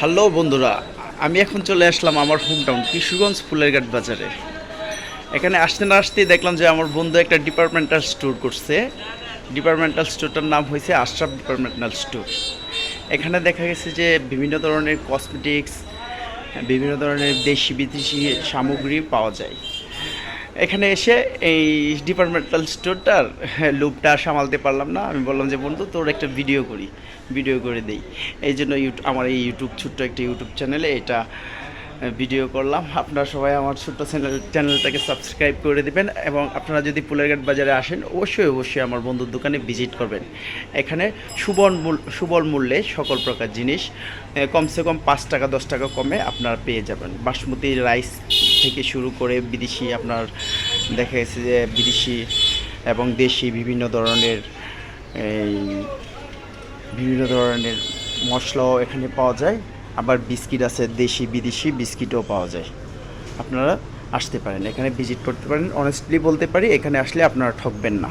Hello বন্ধুরা, আমি এখন চলে আসলাম আমার হোম টাউন কিশোরগঞ্জ ফুলেরঘাট বাজারে। এখানে আসতে না আসতেই দেখলাম যে আমার বন্ধু একটা ডিপার্টমেন্টাল স্টোর করছে। ডিপার্টমেন্টাল স্টোরটার নাম হয়েছে আশরাফ ডিপার্টমেন্টাল স্টোর এখানে দেখা গেছে যে বিভিন্ন ধরনের কসমেটিক্স বিভিন্ন ধরনের দেশি বিদেশি সামগ্রী পাওয়া যায়। এখানে এসে এই ডিপার্টমেন্টাল স্টোরটার লুপটা সামালতে পারলাম না। আমি বললাম যে, বন্ধু, তোর একটা ভিডিও করি ভিডিও করে দেই। এই জন্য আমার এই ইউটিউব ছোট্ট একটা ইউটিউব চ্যানেলে এটা ভিডিও করলাম। আপনারা সবাই আমার ছোট্ট চ্যানেল চ্যানেলটাকে সাবস্ক্রাইব করে দেবেন এবং আপনারা যদি পুলেরঘাট বাজারে আসেন, অবশ্যই অবশ্যই আমার বন্ধুর দোকানে ভিজিট করবেন। এখানে সুবল মূল, সুবল মূল্যে সকল প্রকার জিনিস কমসে কম পাঁচ টাকা, দশ টাকা কমে আপনারা পেয়ে যাবেন। বাসমতি রাইস থেকে শুরু করে বিদেশি আপনার দেখা গেছে যে বিদেশি এবং দেশি বিভিন্ন ধরনের এই বিভিন্ন ধরনের মশলাও এখানে পাওয়া যায়। আবার বিস্কিট আছে, দেশি, বিদেশি বিস্কিটও পাওয়া যায়। আপনারা আসতে পারেন, এখানে ভিজিট করতে পারেন। অনেস্টলি বলতে পারি, এখানে আসলে আপনারা ঠকবেন না।